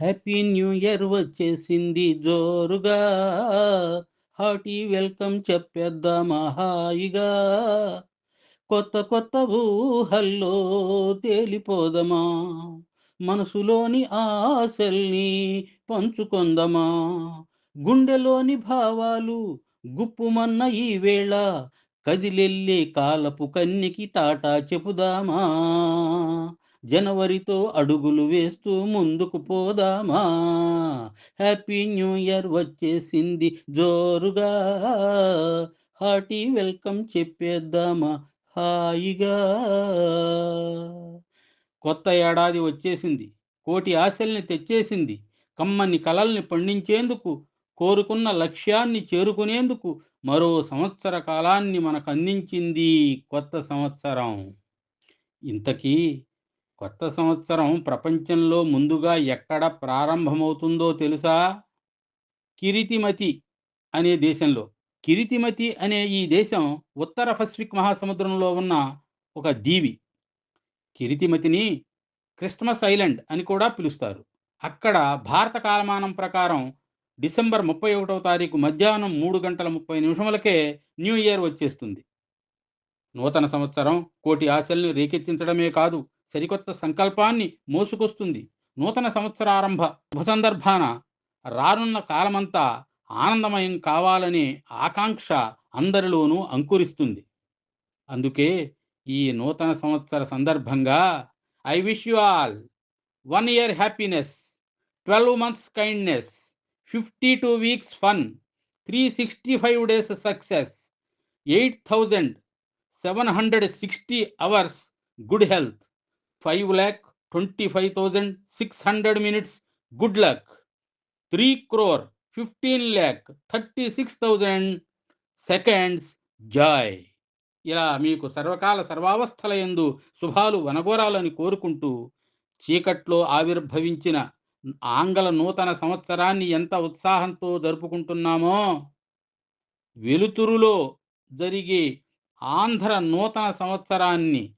Happy new year వచ్చేసింది జోరుగా. Hearty welcome చెప్పేద్దామా హాయిగా. కొత్త కొత్త ఊహల్లో తేలిపోదమా. మనసులోని ఆశల్ని పంచుకొందమా. గుండెలోని భావాలు గుప్పుమన్న ఈ వేళ కదిలెళ్ళే కాలపు కన్నికి టాటా చెపుదామా జనవరితో అడుగులు వేస్తూ ముందుకు పోదామా? హ్యాపీ న్యూ ఇయర్ వచ్చేసింది జోరుగా. హార్టీ వెల్కమ్ చెప్పేద్దామా? హాయిగా. కొత్త ఏడాది వచ్చేసింది. కోటి ఆశల్ని తెచ్చేసింది. కమ్మని కలల్ని పండించేందుకు కోరుకున్న లక్ష్యాన్ని చేరుకునేందుకు మరో సంవత్సర కాలాన్ని మనకు అందించింది కొత్త సంవత్సరం. ఇంతకీ కొత్త సంవత్సరం ప్రపంచంలో ముందుగా ఎక్కడ ప్రారంభమవుతుందో తెలుసా? కిరితిమతి అనే దేశంలో. కిరితిమతి అనే ఈ దేశం ఉత్తర పసిఫిక్ మహాసముద్రంలో ఉన్న ఒక దీవి. కిరితిమతిని క్రిస్మస్ ఐలాండ్ అని కూడా పిలుస్తారు. అక్కడ భారత కాలమానం ప్రకారం డిసెంబర్ ముప్పై ఒకటవ తారీఖు మధ్యాహ్నం మూడు గంటల ముప్పై నిమిషములకే న్యూ ఇయర్ వచ్చేస్తుంది. నూతన సంవత్సరం కోటి ఆశల్ని రేకెత్తించడమే కాదు సరికొత్త సంకల్పాన్ని మోసుకొస్తుంది. నూతన సంవత్సరారంభ శుభ సందర్భాన రానున్న కాలమంతా ఆనందమయం కావాలనే ఆకాంక్ష అందరిలోనూ అంకురిస్తుంది. అందుకే ఈ నూతన సంవత్సర సందర్భంగా I wish you all one year happiness twelve months kindness fifty two weeks fun three sixty five days success eight thousand seven hundred sixty hours good health. Five lakh twenty five thousand six hundred minutes. Good luck. Three crore fifteen lakh thirty six thousand seconds joy. ఇలా మీకు సర్వకాల సర్వావస్థల ఎందు శుభాలు వనగోరాలని కోరుకుంటూ చీకట్లో ఆవిర్భవించిన ఆంగ్ల నూతన సంవత్సరాన్ని ఎంత ఉత్సాహంతో జరుపుకుంటున్నామో. వెలుతురులో జరిగే ఆంధ్ర నూతన సంవత్సరాన్ని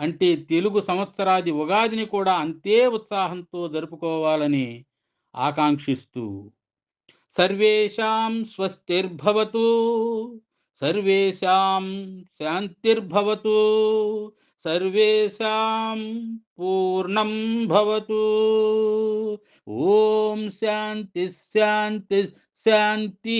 అంటే తెలుగు సంవత్సరాది ఉగాదిని కూడా అంతే ఉత్సాహంతో జరుపుకోవాలని ఆకాంక్షిస్తూ సర్వేషాం స్వస్తిర్భవతు సర్వేషాం శాంతిర్భవతు సర్వేషాం పూర్ణం భవతు ఓం శాంతి శాంతి శాంతి.